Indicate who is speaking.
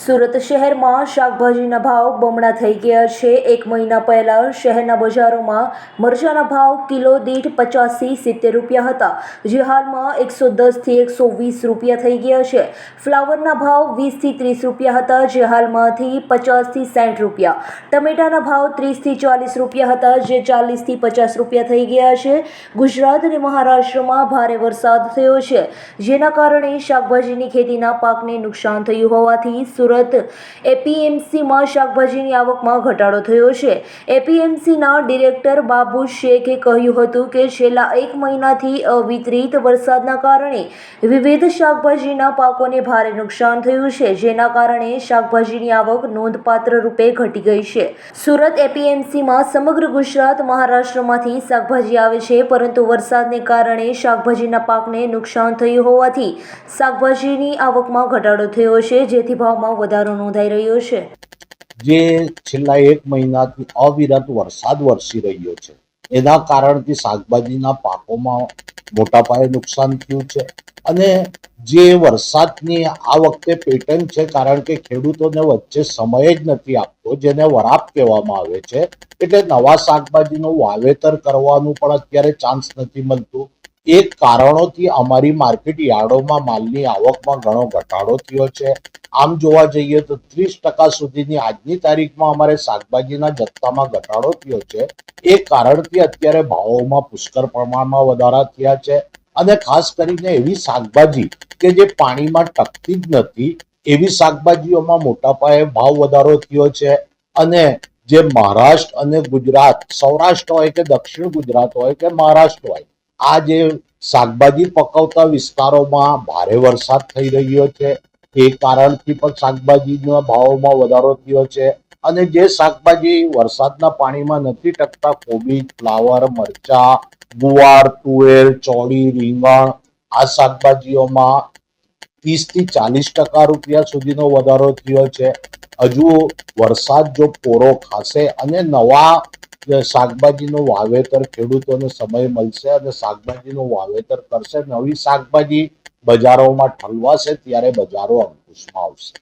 Speaker 1: સુરત શહેરમાં શાકભાજીના ભાવ બમણા થઈ ગયા છે. એક મહિના પહેલા શહેરના બજારોમાં મરચાના ભાવ કિલો દીઠ પચાસથી સિત્તેર રૂપિયા હતા. જે હાલમાં એકસો દસથી એકસો વીસ રૂપિયા થઈ ગયા છે. ફ્લાવરના ભાવ વીસથી ત્રીસ રૂપિયા હતા, જે હાલમાંથી પચાસથી સાઠ રૂપિયા. ટમેટાના ભાવ ત્રીસથી ચાલીસ રૂપિયા હતા, જે ચાલીસથી પચાસ રૂપિયા થઈ ગયા છે. ગુજરાત અને મહારાષ્ટ્રમાં ભારે વરસાદ થયો છે, જેના કારણે શાકભાજીની ખેતીના પાકને નુકસાન થયું હોવાથી સુરત. એપીએમસીમાં શાકભાજીની આવકમાં ઘટાડો થયો છે. એપીએમસીના ડિરેક્ટર બાબુ શેખે કહ્યું હતું કે છેલ્લા એક મહિનાથી અવિતરિત વરસાદના કારણે વિવિધ શાકભાજીના પાકોને ભારે નુકસાન થયું છે, જેના કારણે શાકભાજીની આવક નોંધપાત્ર રૂપે ઘટી ગઈ છે. સુરત એપીએમસીમાં સમગ્ર ગુજરાત મહારાષ્ટ્રમાંથી શાકભાજી આવે છે, પરંતુ વરસાદને કારણે શાકભાજીના પાકને નુકસાન થયું હોવાથી શાકભાજીની આવકમાં ઘટાડો થયો છે, જેથી ભાવમાં વધારો નોંધાઈ રહ્યો છે.
Speaker 2: જે છેલ્લા એક મહિનાથી અવિરત વરસાદ વરસી રહ્યો છે. એના કારણથી શાકભાજીના પાકોમાં મોટા પાયે નુકસાન થયું છે. અને જે વરસાદની આ વખતે પેટર્ન છે, કારણ કે ખેડૂતોને વચ્ચે સમય જ નથી આપતો, જેને વરાપ કહેવામાં આવે છે, એટલે નવા શાકભાજીનું વાવેતર કરવાનું પણ અત્યારે ચાન્સ નથી મળતું. એ કારણોથી અમારી માર્કેટ યાર્ડોમાં માલની આવકમાં ઘણો ઘટાડો થયો છે. આમ જોવા જઈએ તો ત્રીસ ટકા સુધીની આજની તારીખમાં અમારે શાકભાજીના જથ્થામાં ઘટાડો થયો છે. એ કારણથી અત્યારે ભાવોમાં પુષ્કળ પ્રમાણમાં વધારા થયા છે. અને ખાસ કરીને એવી શાકભાજી કે જે પાણીમાં ટકતી જ નથી, એવી શાકભાજીઓમાં મોટા પાયે ભાવ વધારો થયો છે. અને જે મહારાષ્ટ્ર અને ગુજરાત, સૌરાષ્ટ્ર હોય કે દક્ષિણ ગુજરાત હોય કે મહારાષ્ટ્ર હોય આ જે શાકભાજી પકવતા વિસ્તારોમાં ભારે વરસાદ થઈ રહ્યો છે. એ કારણથી પણ શાકભાજીના ભાવોમાં વધારો થયો છે અને જે શાકભાજી વરસાદના પાણીમાં નથી ટકતા, કોબી, ફ્લાવર, મરચા, ગુવાર, તુવેર, ચોળી, રીંગણ, આ શાકભાજીઓમાં ત્રીસથી ચાલીસ ટકા રૂપિયા સુધીનો વધારો થયો છે. હજુ વરસાદ જો પોરો ખાશે અને નવા શાકભાજીનું વાવેતર ખેડૂતોને સમય મળશે અને શાકભાજીનું વાવેતર કરશે, નવી શાકભાજી બજારોમાં ઠલવાશે, ત્યારે બજારો અંકુશમાં આવશે.